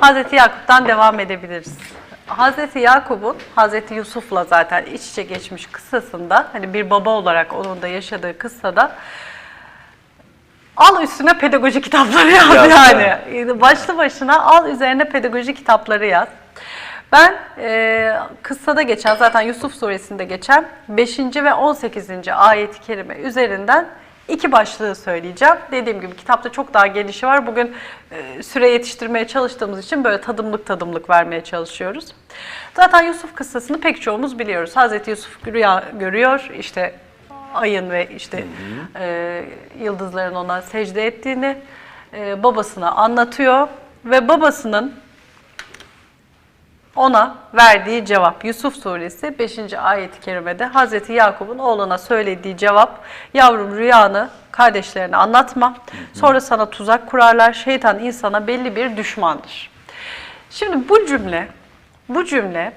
Hazreti Yakup'tan devam edebiliriz. Hazreti Yakup'un Hazreti Yusuf'la zaten iç içe geçmiş kıssasında hani bir baba olarak onun da yaşadığı kıssada al üstüne pedagoji kitapları yaz, Yaz, yani. Başlı başına al üzerine pedagoji kitapları yaz. Ben e, kıssada geçen zaten Yusuf suresinde geçen 5. ve 18. ayet-i kerime üzerinden iki başlığı söyleyeceğim. Dediğim gibi kitapta çok daha gelişi var. Bugün e, süre yetiştirmeye çalıştığımız için böyle tadımlık tadımlık vermeye çalışıyoruz. Zaten Yusuf kıssasını pek çoğumuz biliyoruz. Hazreti Yusuf rüya görüyor. İşte ayın ve işte e, yıldızların ona secde ettiğini e, babasına anlatıyor ve babasının ona verdiği cevap Yusuf suresi 5. ayet-i kerimede Hazreti Yakup'un oğluna söylediği cevap yavrum rüyanı kardeşlerine anlatma sonra sana tuzak kurarlar şeytan insana belli bir düşmandır. Şimdi bu cümle bu cümle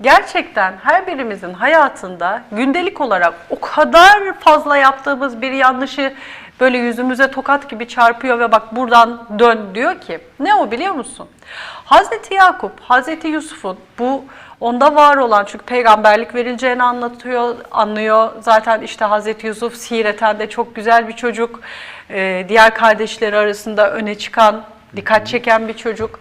gerçekten her birimizin hayatında gündelik olarak o kadar fazla yaptığımız bir yanlışı böyle yüzümüze tokat gibi çarpıyor ve bak buradan dön diyor ki ne o biliyor musun? Hazreti Yakup, Hazreti Yusuf'un bu onda var olan çünkü peygamberlik verileceğini anlatıyor, anlıyor. Zaten işte Hazreti Yusuf sireten de çok güzel bir çocuk. Ee, diğer kardeşleri arasında öne çıkan, dikkat çeken bir çocuk.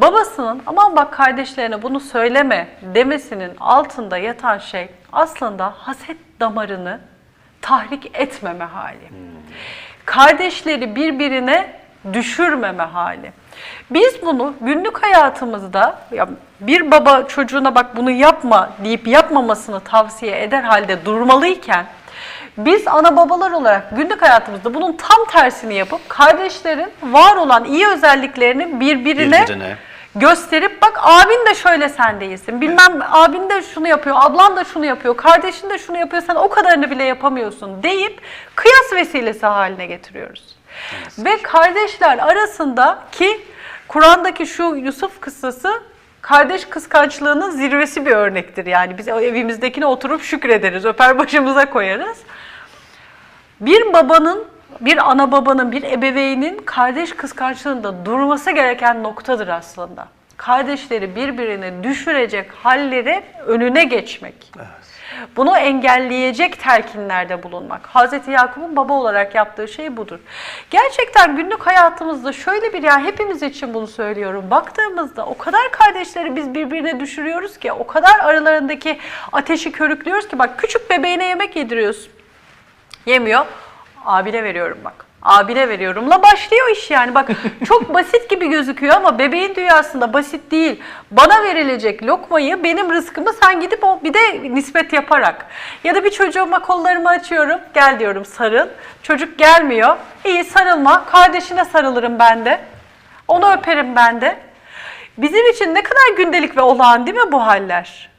Babasının aman bak kardeşlerine bunu söyleme demesinin altında yatan şey aslında haset damarını tahrik etmeme hali. Kardeşleri birbirine düşürmeme hali. Biz bunu günlük hayatımızda ya bir baba çocuğuna bak bunu yapma deyip yapmamasını tavsiye eder halde durmalıyken biz ana babalar olarak günlük hayatımızda bunun tam tersini yapıp kardeşlerin var olan iyi özelliklerini birbirine, Birbirine. Gösterip bak abin de şöyle sen değilsin. Bilmem abin de şunu yapıyor, ablan da şunu yapıyor, kardeşin de şunu yapıyor sen o kadarını bile yapamıyorsun deyip kıyas vesilesi haline getiriyoruz. Ve kardeşler arasında ki Kur'an'daki şu Yusuf kıssası kardeş kıskançlığının zirvesi bir örnektir. Yani biz evimizdekine oturup şükrederiz, öper başımıza koyarız. Bir babanın, bir ana babanın, bir ebeveynin kardeş kıskançlığında durması gereken noktadır aslında. Kardeşleri birbirine düşürecek halleri önüne geçmek. Bunu engelleyecek telkinlerde bulunmak. Hazreti Yakup'un baba olarak yaptığı şey budur. Gerçekten günlük hayatımızda şöyle bir yani hepimiz için bunu söylüyorum. Baktığımızda o kadar kardeşleri biz birbirine düşürüyoruz ki, o kadar aralarındaki ateşi körüklüyoruz ki bak küçük bebeğine yemek yediriyorsun. Yemiyor. Abine veriyorum bak. Abine veriyorumla başlıyor iş yani. Bak çok basit gibi gözüküyor ama bebeğin dünyasında basit değil. Bana verilecek lokmayı benim rızkımı sen gidip o bir de nispet yaparak. Ya da bir çocuğuma kollarımı açıyorum. Gel diyorum sarıl. Çocuk gelmiyor. İyi sarılma. Kardeşine sarılırım ben de. Onu öperim ben de. Bizim için ne kadar gündelik ve olağan değil mi bu haller?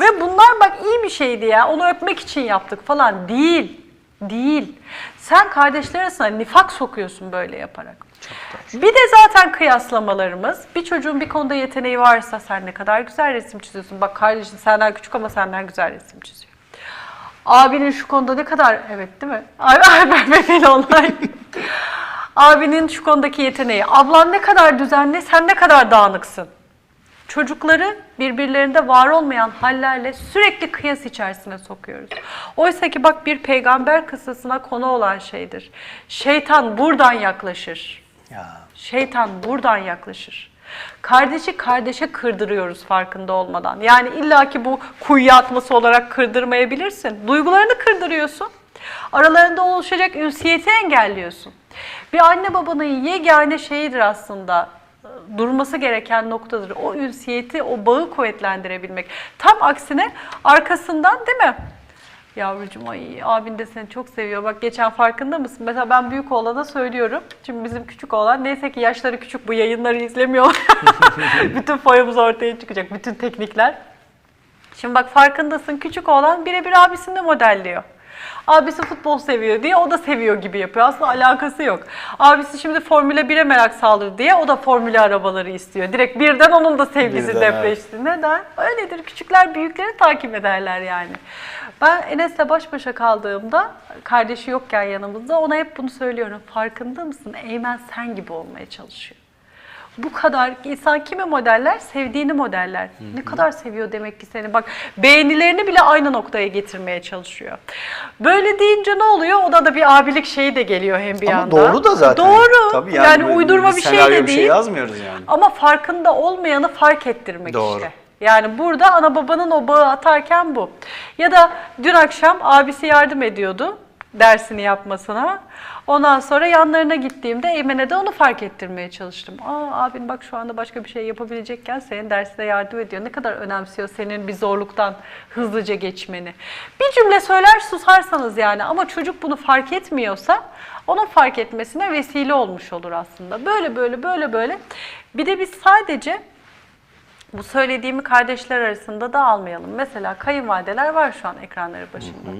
Ve bunlar bak iyi bir şeydi ya. Onu öpmek için yaptık falan. Değil. Değil. Sen kardeşler arasında nifak sokuyorsun böyle yaparak. Bir de zaten kıyaslamalarımız. Bir çocuğun bir konuda yeteneği varsa sen ne kadar güzel resim çiziyorsun. Bak kardeşin senden küçük ama senden güzel resim çiziyor. Abinin şu konuda ne kadar evet değil mi? Alper Bey'le onlar. Abinin şu konudaki yeteneği. Ablan ne kadar düzenli, sen ne kadar dağınıksın. Çocukları birbirlerinde var olmayan hallerle sürekli kıyas içerisine sokuyoruz. Oysa ki bak bir peygamber kıssasına konu olan şeydir. Şeytan buradan yaklaşır. Ya. Şeytan buradan yaklaşır. Kardeşi kardeşe kırdırıyoruz farkında olmadan. Yani illaki bu kuyuya atması olarak kırdırmayabilirsin. Duygularını kırdırıyorsun. Aralarında oluşacak ünsiyeti engelliyorsun. Bir anne babanın yegane şeyidir aslında durması gereken noktadır. O ünsiyeti, o bağı kuvvetlendirebilmek. Tam aksine arkasından değil mi? Yavrucuğum ay abin de seni çok seviyor. Bak geçen farkında mısın? Mesela ben büyük oğlana söylüyorum. Şimdi bizim küçük oğlan neyse ki yaşları küçük bu yayınları izlemiyor. bütün foyamız ortaya çıkacak. Bütün teknikler. Şimdi bak farkındasın küçük oğlan birebir abisini de modelliyor. Abisi futbol seviyor diye o da seviyor gibi yapıyor. Aslında alakası yok. Abisi şimdi Formula 1'e merak sağlıyor diye o da Formula arabaları istiyor. Direkt birden onun da sevgisi Birden, depreşti. Neden? Öyledir. Küçükler büyükleri takip ederler yani. Ben Enes'le baş başa kaldığımda kardeşi yokken yanımızda ona hep bunu söylüyorum. Farkında mısın? Eymen sen gibi olmaya çalışıyor. Bu kadar insan kimi modeller? Sevdiğini modeller. Ne kadar seviyor demek ki seni. Bak beğenilerini bile aynı noktaya getirmeye çalışıyor. Böyle deyince ne oluyor? Ona da bir abilik şeyi de geliyor hem bir Ama yanda. doğru da zaten. Doğru. Tabii yani yani uydurma bir şey de bir şey değil. yazmıyoruz yani. Ama farkında olmayanı fark ettirmek Doğru. işte. Yani burada ana babanın o bağı atarken bu. Ya da dün akşam abisi yardım ediyordu dersini yapmasına. Ondan sonra yanlarına gittiğimde Eymen'e de onu fark ettirmeye çalıştım. Aa abin bak şu anda başka bir şey yapabilecekken senin dersine yardım ediyor. Ne kadar önemsiyor senin bir zorluktan hızlıca geçmeni. Bir cümle söyler susarsanız yani ama çocuk bunu fark etmiyorsa onun fark etmesine vesile olmuş olur aslında. Böyle böyle böyle böyle. Bir de biz sadece bu söylediğimi kardeşler arasında da almayalım. Mesela kayınvalideler var şu an ekranları başında.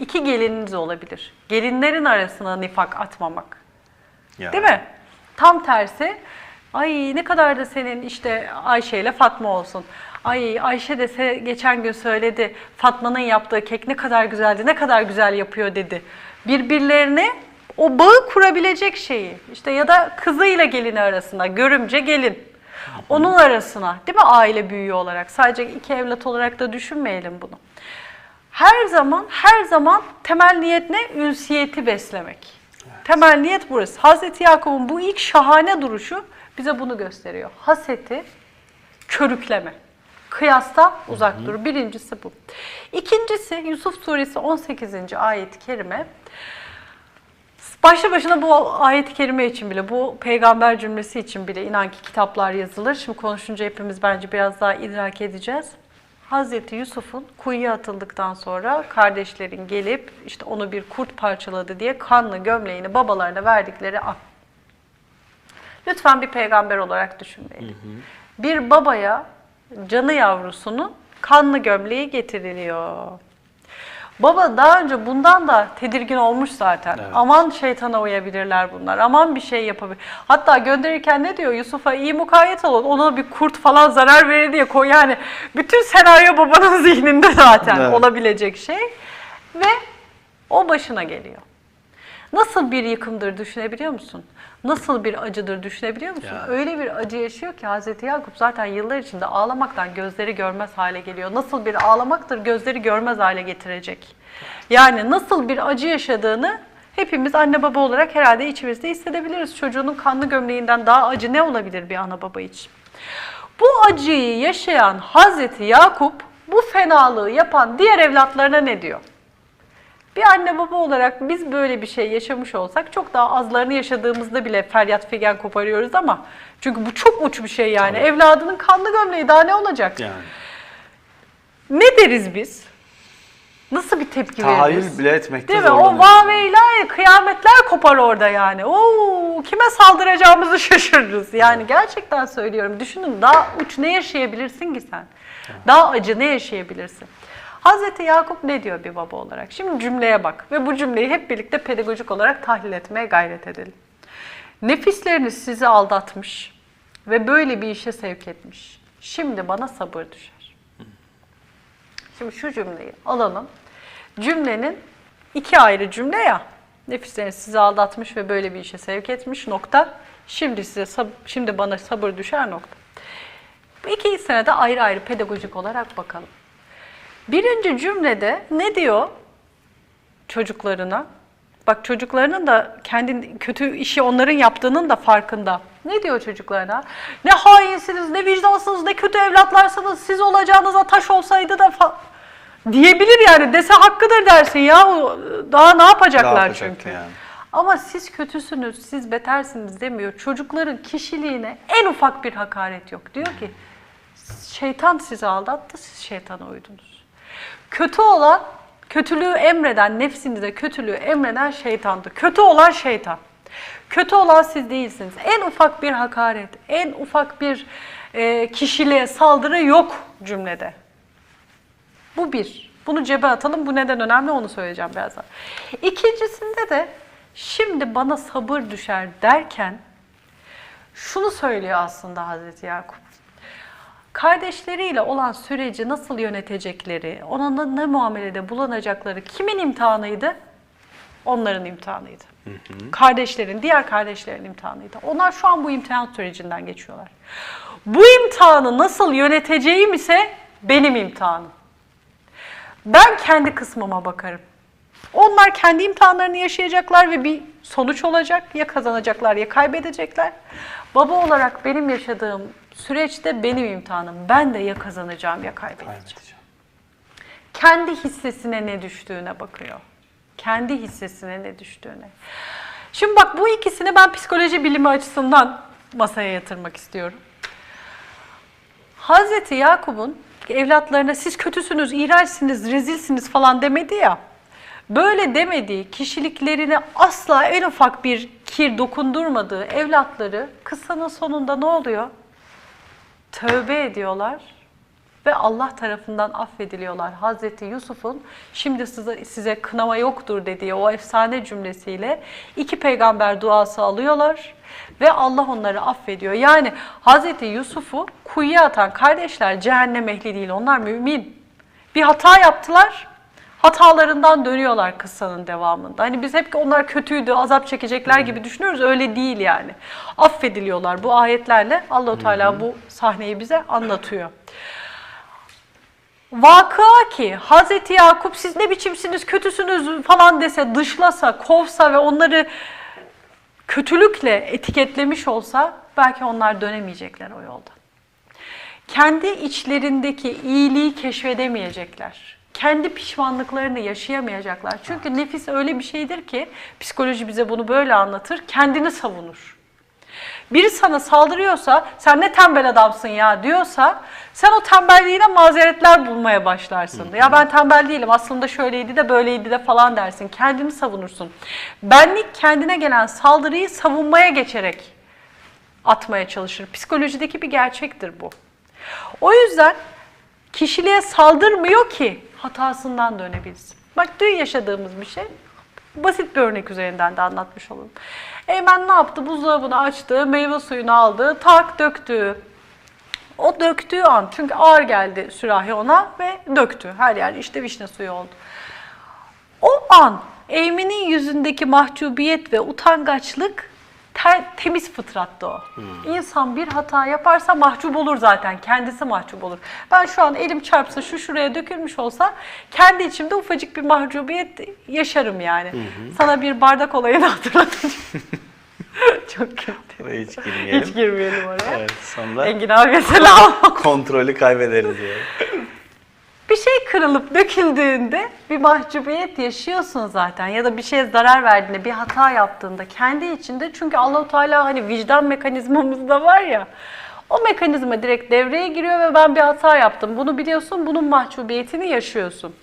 İki gelininiz olabilir. Gelinlerin arasına nifak atmamak. Ya. Değil mi? Tam tersi. Ay ne kadar da senin işte Ayşe ile Fatma olsun. Ay Ayşe de se- geçen gün söyledi Fatma'nın yaptığı kek ne kadar güzeldi, ne kadar güzel yapıyor dedi. Birbirlerine o bağı kurabilecek şeyi işte ya da kızıyla gelini arasında görümce gelin. Onun arasına değil mi aile büyüğü olarak sadece iki evlat olarak da düşünmeyelim bunu. Her zaman her zaman temel niyet ne? Ünsiyeti beslemek. Temel niyet burası. Hazreti Yakup'un bu ilk şahane duruşu bize bunu gösteriyor. Haseti körükleme. Kıyasta uzak dur. Birincisi bu. İkincisi Yusuf suresi 18. ayet-i kerime. Başlı başına bu ayet-i kerime için bile, bu peygamber cümlesi için bile inan ki kitaplar yazılır. Şimdi konuşunca hepimiz bence biraz daha idrak edeceğiz. Hazreti Yusuf'un kuyuya atıldıktan sonra kardeşlerin gelip işte onu bir kurt parçaladı diye kanlı gömleğini babalarına verdikleri an. Lütfen bir peygamber olarak düşünmeyin. Bir babaya canı yavrusunun kanlı gömleği getiriliyor. Baba daha önce bundan da tedirgin olmuş zaten. Evet. Aman şeytana uyabilirler bunlar. Aman bir şey yapabilir. Hatta gönderirken ne diyor? Yusuf'a iyi mukayyet olun. Ona bir kurt falan zarar verir diye koy. Yani bütün senaryo babanın zihninde zaten Evet. olabilecek şey. Ve o başına geliyor. Nasıl bir yıkımdır düşünebiliyor musun? Nasıl bir acıdır düşünebiliyor musun? Ya. Öyle bir acı yaşıyor ki Hazreti Yakup zaten yıllar içinde ağlamaktan gözleri görmez hale geliyor. Nasıl bir ağlamaktır gözleri görmez hale getirecek. Yani nasıl bir acı yaşadığını hepimiz anne baba olarak herhalde içimizde hissedebiliriz. Çocuğunun kanlı gömleğinden daha acı ne olabilir bir ana baba için? Bu acıyı yaşayan Hazreti Yakup bu fenalığı yapan diğer evlatlarına ne diyor? Bir anne baba olarak biz böyle bir şey yaşamış olsak çok daha azlarını yaşadığımızda bile feryat figen koparıyoruz ama çünkü bu çok uç bir şey yani. Evladının kanlı gömleği daha ne olacak? Yani. Ne deriz biz? Nasıl bir tepki veririz? Tahayyül bile etmekte Değil mi? O ilahi kıyametler kopar orada yani. Oo, kime saldıracağımızı şaşırırız. Yani gerçekten söylüyorum. Düşünün daha uç ne yaşayabilirsin ki sen? Daha acı ne yaşayabilirsin? Hazreti Yakup ne diyor bir baba olarak? Şimdi cümleye bak ve bu cümleyi hep birlikte pedagojik olarak tahlil etmeye gayret edelim. Nefisleriniz sizi aldatmış ve böyle bir işe sevk etmiş. Şimdi bana sabır düşer. Şimdi şu cümleyi alalım. Cümlenin iki ayrı cümle ya. Nefisleriniz sizi aldatmış ve böyle bir işe sevk etmiş nokta. Şimdi size sab- şimdi bana sabır düşer nokta. Bu iki ikisine de ayrı ayrı pedagojik olarak bakalım. Birinci cümlede ne diyor çocuklarına? Bak çocuklarının da kendi kötü işi onların yaptığının da farkında. Ne diyor çocuklarına? Ne hainsiniz, ne vicdansınız, ne kötü evlatlarsınız. Siz olacağınıza taş olsaydı da diyebilir yani. Dese hakkıdır dersin ya. Daha ne yapacaklar yapacaktı çünkü. yani? Ama siz kötüsünüz, siz betersiniz demiyor. Çocukların kişiliğine en ufak bir hakaret yok. Diyor ki şeytan sizi aldattı, siz şeytana uydunuz. Kötü olan, kötülüğü emreden, nefsinize kötülüğü emreden şeytandı. Kötü olan şeytan. Kötü olan siz değilsiniz. En ufak bir hakaret, en ufak bir e, kişiliğe saldırı yok cümlede. Bu bir. Bunu cebe atalım. Bu neden önemli onu söyleyeceğim birazdan. İkincisinde de şimdi bana sabır düşer derken şunu söylüyor aslında Hazreti Yakup. Kardeşleriyle olan süreci nasıl yönetecekleri, ona ne- muamelede bulunacakları kimin imtihanıydı? onların imtihanıydı. Kardeşlerin, diğer kardeşlerin imtihanıydı. Onlar şu an bu imtihan sürecinden geçiyorlar. Bu imtihanı nasıl yöneteceğim ise benim imtihanım. Ben kendi kısmıma bakarım. Onlar kendi imtihanlarını yaşayacaklar ve bir sonuç olacak. Ya kazanacaklar ya kaybedecekler. Baba olarak benim yaşadığım süreçte benim imtihanım. Ben de ya kazanacağım ya kaybedeceğim. Kaybedeceğim. Kendi hissesine ne düştüğüne bakıyor. Kendi hissesine ne düştüğüne. Şimdi bak bu ikisini ben psikoloji bilimi açısından masaya yatırmak istiyorum. Hazreti Yakup'un evlatlarına siz kötüsünüz, iğrençsiniz, rezilsiniz falan demedi ya. Böyle demediği, kişiliklerine asla en ufak bir kir dokundurmadığı evlatları kıssanın sonunda ne oluyor? Tövbe ediyorlar ve Allah tarafından affediliyorlar. Hazreti Yusuf'un şimdi size, size kınama yoktur dediği o efsane cümlesiyle iki peygamber duası alıyorlar ve Allah onları affediyor. Yani Hazreti Yusuf'u kuyuya atan kardeşler cehennem ehli değil onlar mümin. Bir hata yaptılar hatalarından dönüyorlar kıssanın devamında. Hani biz hep ki onlar kötüydü, azap çekecekler gibi düşünüyoruz. Öyle değil yani. Affediliyorlar bu ayetlerle. Allahu Teala bu sahneyi bize anlatıyor. Vakıa ki Hazreti Yakup siz ne biçimsiniz, kötüsünüz falan dese, dışlasa, kovsa ve onları kötülükle etiketlemiş olsa belki onlar dönemeyecekler o yoldan. Kendi içlerindeki iyiliği keşfedemeyecekler. Kendi pişmanlıklarını yaşayamayacaklar. Çünkü nefis öyle bir şeydir ki psikoloji bize bunu böyle anlatır. Kendini savunur. Biri sana saldırıyorsa, sen ne tembel adamsın ya diyorsa, sen o tembelliğine mazeretler bulmaya başlarsın. Ya ben tembel değilim, aslında şöyleydi de böyleydi de falan dersin. Kendini savunursun. Benlik kendine gelen saldırıyı savunmaya geçerek atmaya çalışır. Psikolojideki bir gerçektir bu. O yüzden kişiliğe saldırmıyor ki hatasından dönebilsin. Bak dün yaşadığımız bir şey. Basit bir örnek üzerinden de anlatmış olalım. Eymen ne yaptı? Buzdolabını açtı, meyve suyunu aldı, tak döktü. O döktüğü an, çünkü ağır geldi sürahi ona ve döktü. Her yer işte vişne suyu oldu. O an Eymen'in yüzündeki mahcubiyet ve utangaçlık ter- temiz fıtrattı o. İnsan bir hata yaparsa mahcup olur zaten. Kendisi mahcup olur. Ben şu an elim çarpsa şu şuraya dökülmüş olsa kendi içimde ufacık bir mahcubiyet yaşarım yani. Sana bir bardak olayını hatırlatacağım. Çok kötü. Buraya hiç girmeyelim. Hiç girmeyelim oraya. Evet, sonra Engin abi selam. kontrolü kaybederiz yani. Bir şey kırılıp döküldüğünde bir mahcubiyet yaşıyorsun zaten ya da bir şeye zarar verdiğinde, bir hata yaptığında kendi içinde çünkü Allahu Teala hani vicdan mekanizmamız da var ya. O mekanizma direkt devreye giriyor ve ben bir hata yaptım. Bunu biliyorsun, bunun mahcubiyetini yaşıyorsun.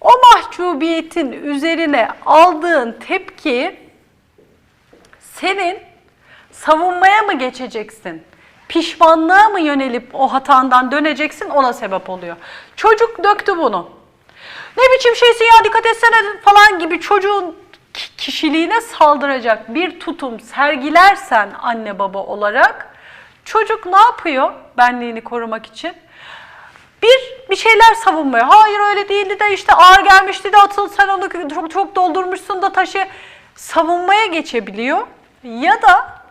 O mahcubiyetin üzerine aldığın tepki senin savunmaya mı geçeceksin? Pişmanlığa mı yönelip o hatandan döneceksin ona sebep oluyor. Çocuk döktü bunu. Ne biçim şeysin ya dikkat etsene falan gibi çocuğun ki- kişiliğine saldıracak bir tutum sergilersen anne baba olarak çocuk ne yapıyor benliğini korumak için? Bir, bir şeyler savunmaya. Hayır öyle değildi de işte ağır gelmişti de atıl sen onu çok, çok doldurmuşsun da taşı savunmaya geçebiliyor. Ya da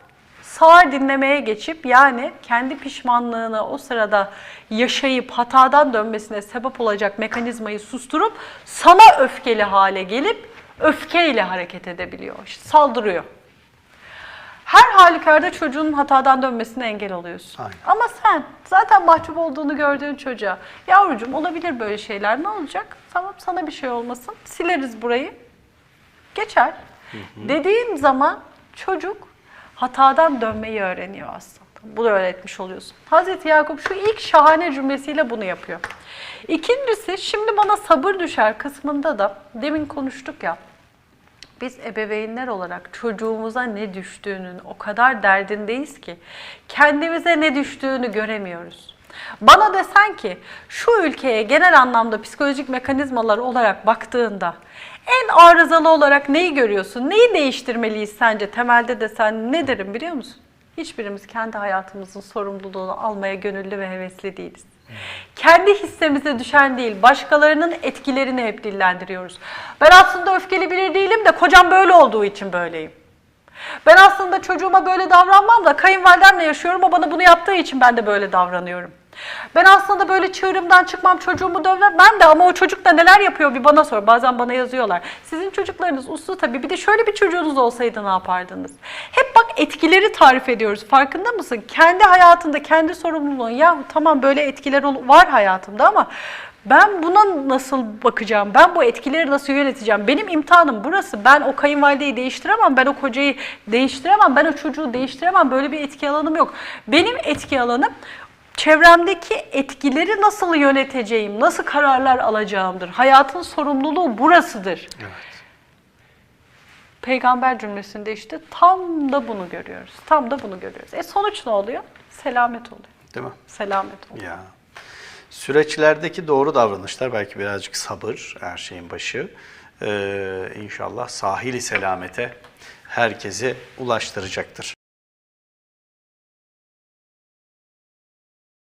sağır dinlemeye geçip yani kendi pişmanlığını o sırada yaşayıp hatadan dönmesine sebep olacak mekanizmayı susturup sana öfkeli hale gelip öfkeyle hareket edebiliyor. İşte saldırıyor. Her halükarda çocuğun hatadan dönmesine engel oluyorsun. Aynen. Ama sen zaten mahcup olduğunu gördüğün çocuğa yavrucuğum olabilir böyle şeyler ne olacak? Tamam sana bir şey olmasın sileriz burayı geçer. Dediğin zaman çocuk hatadan dönmeyi öğreniyor aslında. Bunu öğretmiş oluyorsun. Hazreti Yakup şu ilk şahane cümlesiyle bunu yapıyor. İkincisi şimdi bana sabır düşer kısmında da demin konuştuk ya. Biz ebeveynler olarak çocuğumuza ne düştüğünün o kadar derdindeyiz ki kendimize ne düştüğünü göremiyoruz. Bana desen ki şu ülkeye genel anlamda psikolojik mekanizmalar olarak baktığında en arızalı olarak neyi görüyorsun? Neyi değiştirmeliyiz sence temelde desen ne derim biliyor musun? Hiçbirimiz kendi hayatımızın sorumluluğunu almaya gönüllü ve hevesli değiliz. Kendi hissemize düşen değil, başkalarının etkilerini hep dillendiriyoruz. Ben aslında öfkeli biri değilim de kocam böyle olduğu için böyleyim. Ben aslında çocuğuma böyle davranmam da kayınvalidemle yaşıyorum, o bana bunu yaptığı için ben de böyle davranıyorum. Ben aslında böyle çığırımdan çıkmam, çocuğumu dövmem ben de ama o çocuk da neler yapıyor bir bana sor. Bazen bana yazıyorlar. Sizin çocuklarınız uslu tabii. Bir de şöyle bir çocuğunuz olsaydı ne yapardınız? Hep bak etkileri tarif ediyoruz. Farkında mısın? Kendi hayatında, kendi sorumluluğun. Ya tamam böyle etkiler var hayatımda ama ben buna nasıl bakacağım? Ben bu etkileri nasıl yöneteceğim? Benim imtihanım burası. Ben o kayınvalideyi değiştiremem. Ben o kocayı değiştiremem. Ben o çocuğu değiştiremem. Böyle bir etki alanım yok. Benim etki alanım çevremdeki etkileri nasıl yöneteceğim, nasıl kararlar alacağımdır. Hayatın sorumluluğu burasıdır. Peygamber cümlesinde işte tam da bunu görüyoruz. Tam da bunu görüyoruz. E sonuç ne oluyor? Selamet oluyor. Değil mi? Selamet oluyor. Ya. Süreçlerdeki doğru davranışlar belki birazcık sabır her şeyin başı. Ee, inşallah sahili selamete herkesi ulaştıracaktır.